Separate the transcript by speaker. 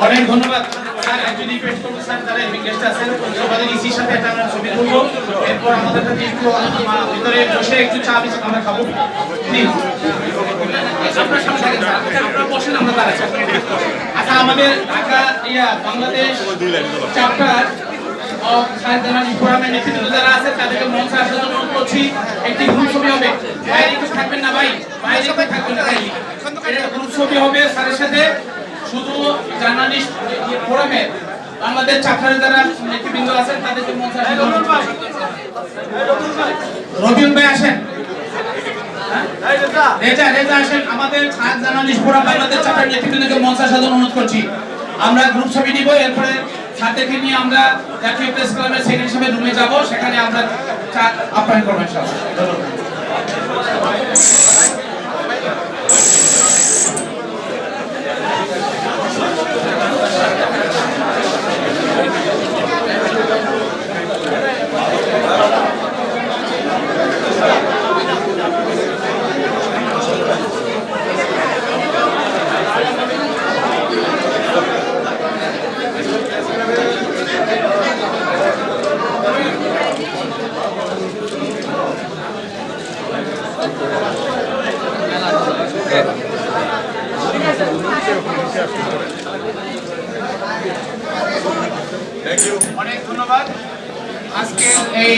Speaker 1: অনেক ধন্যবাদ। আমাদের আচ্ছা ইয়া, বাংলাদেশ যারা আছে তাদেরকে আসার জন্য অনুরোধ করছি। একটি গ্রুপ ছবি হবে বাইরে একটু থাকবেন না ভাই বাইরে একটু থাকবেন না ভাই গ্রুপ হবে স্যারের সাথে শুধু জার্নালিস্ট বাংলাদেশ চাকরি যারা নেতৃবৃন্দ আছেন, তাদেরকে মঞ্চে ভাই আসেন। আসেন। আমাদের অনুরোধ করছি। আমরা এরপরে আমরা জাতীয় প্রেস ক্লাবের সেক্রেটারি হিসেবে রুমে যাব। সেখানে আমরা আপ্যায়ন করব Gracias. অনেক ধন্যবাদ। আজকে এই